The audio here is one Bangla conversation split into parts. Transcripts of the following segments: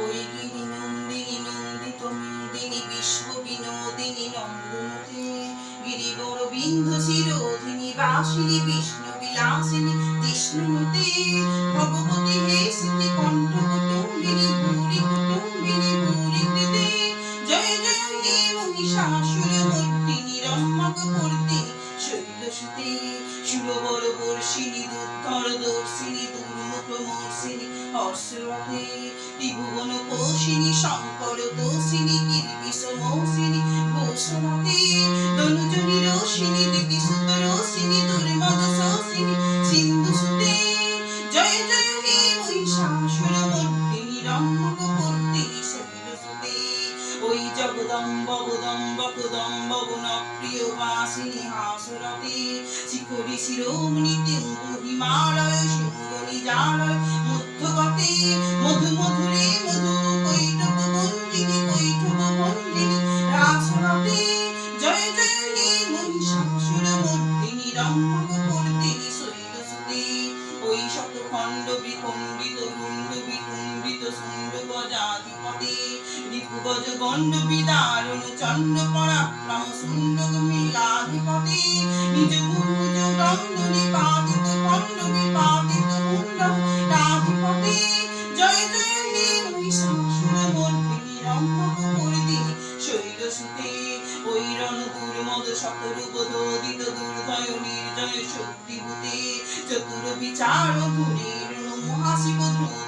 ওই গিরি নন্দিনী নন্দিত নন্দিনী বিশ্ব বিনোদিনী নন্দনতে গিরিবর বিন্ধ শিরোধিনী বাসিনী বিষ্ণু বিলাসিনী বিষ্ণুতে ভগবতী হে স্মৃতি কণ্ঠ কুটুম্বিনী ভূরি কুটুম্বিনী ভূরি কৃতে জয় জয় হে মহিষাসুর মর্দিনী রম্মক কর্দিনী শৈলসুতে সুরবর বর্ষিনী দুর্ধর দর্শিনী দুর্মুখ মর্ষিনী হর্ষরথে ত্রিভুবন কোশিনী, শঙ্কর দোষিনী কিলবিষ মৌসিনী ঘোষরথে তনুজনী রোষিনী দিতি সুত রোষিনী দুর্মদ শোষিনী, সিন্ধু সুতে। জয় জয়, হে মহিষাসুর মর্দিনী রম্মক কর্দিনী শৈলসুতে ওই জগদম্ব বদম্ব কুদম্ব গুণ প্রিয় বাসিনী, হাসরতে। শিখরি, শিরোমণি তেঙ্গু হিমালয় রিপুগজ গণ্ড বিদারণ চণ্ড পরাক্রম সুণ্ড মিলাধিপতে নিজ গুরুজ দণ্ড নিপাতিত খণ্ড বিপাতিত মুণ্ড রাধিপতে জয় জয়, হে মহিষাসুর মর্দিনী রম্ভক কর্দিনী শৈলসুতে ওই রণ দুর্মদ শতরূপ দোদিত দুর্ধয় নির্জয় শক্তিভূতে চতুর বিচার ধুরীর মহাশিব দ্রুত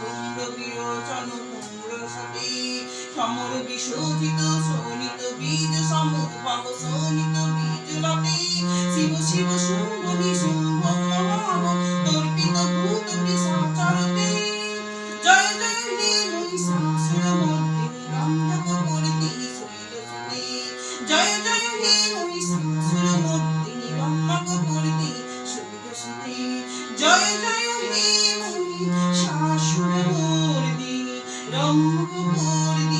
কুম্ভ বিরোচন কুম্ভ সবে সমর বিশোধিত শোণিত বীজ সমুদ্ভব শোণিত বীজ লতে। শিব শিব শুম্ভ নিশুম্ভ মহাব তর্পিত ভূত বিসঞ্চরতে জয় জয় হে মহিষাসুর মর্দিনী রন্ধক করতি শৈল সুতে। জয় জয় হে মহিষাসুর মর্দিনী রন্ধক করতি শৈল সুতে। জয় জয় amor